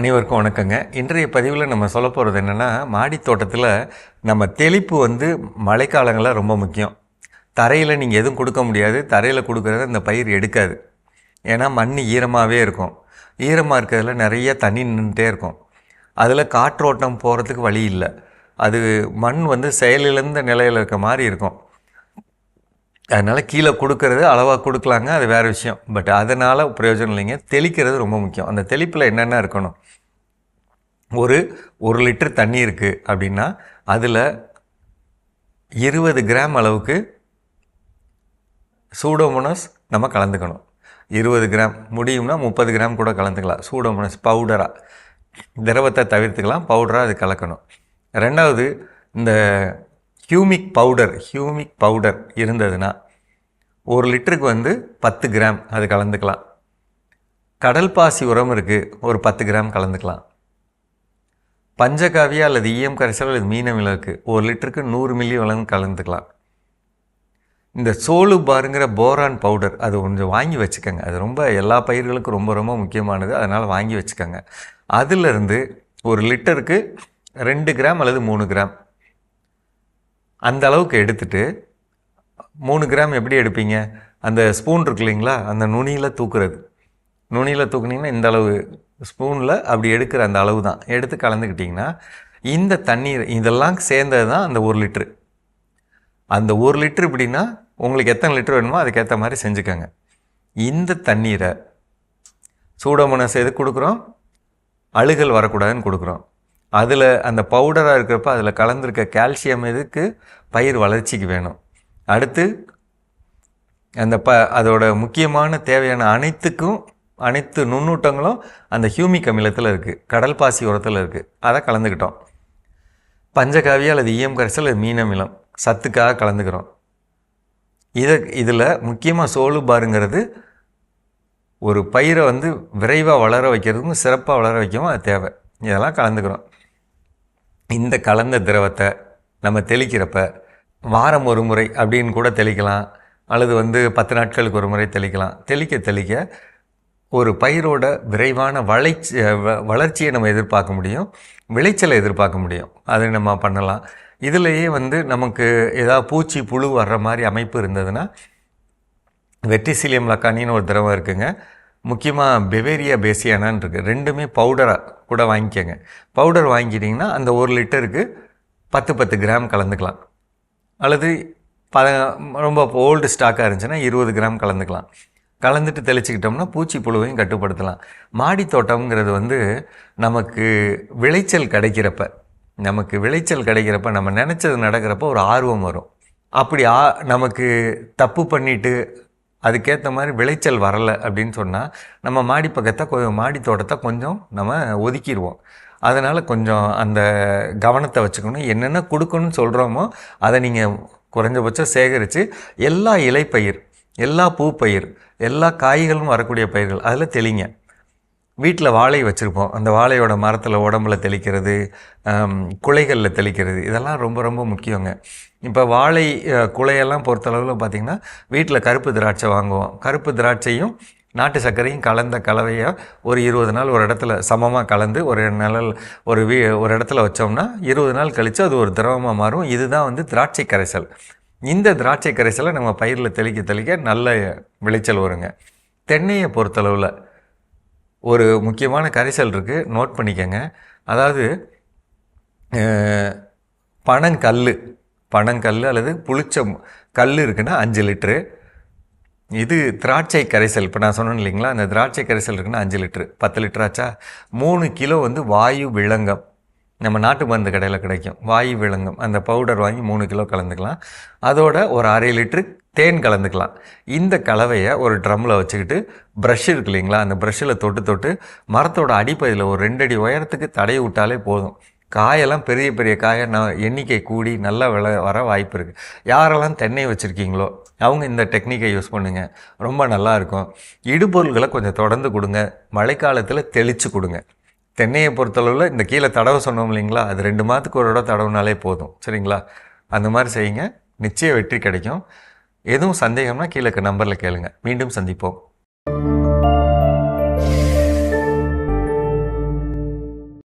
அனைவருக்கும் வணக்கங்க. இன்றைய பதிவில் நம்ம சொல்ல போகிறது என்னென்னா மாடி தோட்டத்தில் நம்ம தெளிப்பு வந்து மழைக்காலங்களில் ரொம்ப முக்கியம். தரையில் நீங்கள் எதுவும் கொடுக்க முடியாது. தரையில் கொடுக்குறத இந்த பயிர் எடுக்காது. ஏன்னா மண் ஈரமாகவே இருக்கும். ஈரமாக இருக்கிறதுல நிறைய தண்ணி நின்றுட்டே இருக்கும். அதில் காற்றோட்டம் போகிறதுக்கு வழி இல்லை. அது மண் வந்து செயலிழந்த நிலையில் இருக்க மாதிரி இருக்கும். அதனால் கீழே கொடுக்கறது அளவாக கொடுக்கலாங்க அது வேறு விஷயம். பட் அதனால் பிரயோஜனம் இல்லைங்க. தெளிக்கிறது ரொம்ப முக்கியம். அந்த தெளிப்பில் என்னென்ன இருக்கணும்? ஒரு ஒரு லிட்டர் தண்ணி இருக்குது அப்படின்னா அதில் இருபது கிராம் அளவுக்கு சூடோமோனஸ் நம்ம கலந்துக்கணும். இருபது கிராம் முடியும்னா முப்பது கிராம் கூட கலந்துக்கலாம். சூடோமோனஸ் பவுடராக திரவத்தை தவிர்த்துக்கலாம் பவுடராக அது கலக்கணும். ரெண்டாவது இந்த ஹியூமிக் பவுடர் ஹியூமிக் பவுடர் இருந்ததுன்னா ஒரு லிட்டருக்கு வந்து பத்து கிராம் அது கலந்துக்கலாம். கடல் பாசி உரம் இருக்குது ஒரு பத்து கிராம் கலந்துக்கலாம். பஞ்சகாவியா அல்லது ஈயம் கரைசல் அல்லது மீனமில் இருக்குது ஒரு லிட்டருக்கு நூறு மில்லி வளர்ந்து கலந்துக்கலாம். இந்த சோளு பாருங்கிற போரான் பவுடர் அது கொஞ்சம் வாங்கி வச்சுக்கோங்க. அது ரொம்ப எல்லா பயிர்களுக்கும் ரொம்ப ரொம்ப முக்கியமானது. அதனால் வாங்கி வச்சுக்கோங்க. அதிலிருந்து ஒரு லிட்டருக்கு ரெண்டு கிராம் அல்லது மூணு கிராம். அந்த அளவுக்கு எடுத்துட்டு மூணு கிராம் எப்படி எடுப்பீங்க? அந்த ஸ்பூன் இருக்கு இல்லைங்களா? அந்த நுனியில் தூக்குறது. நுனியில் தூக்குனீங்கன்னா இந்த அளவு ஸ்பூனில் அப்படி எடுக்கிற அந்த அளவு தான் எடுத்து கலந்துக்கிட்டிங்கன்னா இந்த தண்ணீர் இதெல்லாம் சேர்ந்தது தான் அந்த ஒரு லிட்ரு அந்த ஒரு லிட்ரு இப்படின்னா உங்களுக்கு எத்தனை லிட்ரு வேணுமோ அதுக்கேற்ற மாதிரி செஞ்சுக்கோங்க. இந்த தண்ணீரை சூடமனஸ் எது கொடுக்குறோம்? அழுகல் வரக்கூடாதுன்னு கொடுக்குறோம். அதில் அந்த பவுடராக இருக்கிறப்ப அதில் கலந்துருக்க கால்சியம் எதுக்கு? பயிர் வளர்ச்சிக்கு வேணும். அடுத்து அந்த ப அதோட முக்கியமான தேவையான அனைத்துக்கும் அனைத்து நுண்ணூட்டங்களும் அந்த ஹியூமிக் அமிலத்தில் இருக்குது கடல் பாசி உரத்தில் இருக்குது அதை கலந்துக்கிட்டோம். பஞ்சகாவி அல்லது ஈயம் கரைசல் அல்லது மீன் அமிலம். சத்துக்காக கலந்துக்கிறோம். இதை இதில் முக்கியமாக சோளு பாருங்கிறது ஒரு பயிரை வந்து விரைவாக வளர வைக்கிறதுக்கும் சிறப்பாக வளர வைக்கவும் அது தேவை. இதெல்லாம் கலந்துக்கிறோம். இந்த கலந்த திரவத்தை நம்ம தெளிக்கிறப்ப வாரம் ஒரு முறை அப்படின்னு கூட தெளிக்கலாம். அல்லது வந்து பத்து நாட்களுக்கு ஒரு முறை தெளிக்கலாம். தெளிக்க தெளிக்க ஒரு பயிரோட விரைவான வளைச்சி வ- வளர்ச்சியை நம்ம எதிர்பார்க்க முடியும். விளைச்சலை எதிர்பார்க்க முடியும். அதை நம்ம பண்ணலாம். இதுலேயே வந்து நமக்கு ஏதாவது பூச்சி புழு வர்ற மாதிரி அமைப்பு இருந்ததுன்னா வெட்டிசிலியம் லக்கானின்னு ஒரு திரவம் இருக்குங்க. முக்கியமாக பெவேரியா பேசியானான்னு இருக்குது ரெண்டுமே பவுடராக கூட வாங்கிக்கோங்க. பவுடர் வாங்கிட்டிங்கன்னா அந்த ஒரு லிட்டருக்கு பத்து பத்து கிராம் கலந்துக்கலாம். அல்லது ப ரொம்ப ஓல்டு ஸ்டாக்காக இருந்துச்சுன்னா இருபது கிராம் கலந்துக்கலாம். கலந்துட்டு தெளிச்சுக்கிட்டோம்னா பூச்சி புழுவையும் கட்டுப்படுத்தலாம். மாடி தோட்டம்ங்கிறது வந்து நமக்கு விளைச்சல் கிடைக்கிறப்ப நமக்கு விளைச்சல் கிடைக்கிறப்ப நம்ம நினச்சது நடக்கிறப்ப ஒரு ஆர்வம் வரும். அப்படி ஆ நமக்கு தப்பு பண்ணிவிட்டு அதுக்கேற்ற மாதிரி விளைச்சல் வரலை அப்படின்னு சொன்னால் நம்ம மாடி பக்கத்தை கொஞ்சம் மாடி தோட்டத்தை கொஞ்சம் நம்ம ஒதுக்கிடுவோம். அதனால் கொஞ்சம் அந்த கவனத்தை வச்சுக்கணும். என்னென்ன கொடுக்கணும்னு சொல்கிறோமோ அதை நீங்கள் குறைஞ்சபட்சம் சேகரித்து எல்லா இலைப்பயிர் எல்லா பூப்பயிர் எல்லா காய்களும் வரக்கூடிய பயிர்கள் அதில் தெளிங்க. வீட்டில் வாழை வச்சுருப்போம். அந்த வாழையோட மரத்தில் உடம்புல தெளிக்கிறது குலைகளில் தெளிக்கிறது இதெல்லாம் ரொம்ப ரொம்ப முக்கியங்க. இப்போ வாழை குலையெல்லாம் பொறுத்தளவில் பார்த்திங்கன்னா வீட்டில் கருப்பு திராட்சை வாங்குவோம். கருப்பு திராட்சையும் நாட்டு சர்க்கரையும் கலந்த கலவையை ஒரு இருபது நாள் ஒரு இடத்துல சமமாக கலந்து ஒரு நிழல் ஒரு வீ ஒரு இடத்துல வச்சோம்னா இருபது நாள் கழித்து அது ஒரு திரவமாக மாறும். இதுதான் வந்து திராட்சை கரைசல். இந்த திராட்சை கரைசலை நம்ம பயிரில் தெளிக்க தெளிக்க நல்ல விளைச்சல் வருங்க. தென்னையை பொறுத்தளவில் ஒரு முக்கியமான கரைசல் இருக்குது நோட் பண்ணிக்கோங்க. அதாவது பனங்கல் பனங்கல் அல்லது புளிச்சம் கல் இருக்குன்னா அஞ்சு லிட்ரு இது திராட்சை கரைசல். இப்போ நான் சொன்னேன் இல்லைங்களா அந்த திராட்சை கரைசல் இருக்குன்னா அஞ்சு லிட்ரு பத்து லிட்டராச்சா மூணு கிலோ வந்து வாயு விலங்கம் நம்ம நாட்டு மருந்து கடையில் கிடைக்கும். வாயு விலங்கம் அந்த பவுடர் வாங்கி மூணு கிலோ கலந்துக்கலாம். அதோட ஒரு அரை லிட்ரு தேன் கலந்துக்கலாம். இந்த கலவையை ஒரு ட்ரம்மில் வச்சுக்கிட்டு ப்ரஷ் இருக்கு இல்லைங்களா அந்த ப்ரஷ்ஷில் தொட்டு தொட்டு மரத்தோட அடிப்பகுதியில் ஒரு ரெண்டு அடி உயரத்துக்கு தடையை விட்டாலே போதும். காயெல்லாம் பெரிய பெரிய காயை நான் எண்ணிக்கை கூடி நல்லா விளை வர வாய்ப்பு இருக்குது யாரெல்லாம் தென்னை வச்சுருக்கீங்களோ அவங்க இந்த டெக்னிக்கை யூஸ் பண்ணுங்கள் ரொம்ப நல்லாயிருக்கும் இடுபொருள்களை கொஞ்சம் தொடர்ந்து கொடுங்க. மழைக்காலத்தில் தெளித்து கொடுங்க. தென்னையை பொறுத்தளவில் இந்த கீழே தடவை சொன்னோம் இல்லைங்களா? அது ரெண்டு மாதத்துக்கு ஒரு இடம் தடவுனாலே போதும். சரிங்களா? அந்த மாதிரி செய்யுங்க. நிச்சய வெற்றி கிடைக்கும். எதுவும் சந்தேகம்னா கீழே நம்பரில் கேளுங்க. மீண்டும் சந்திப்போம்.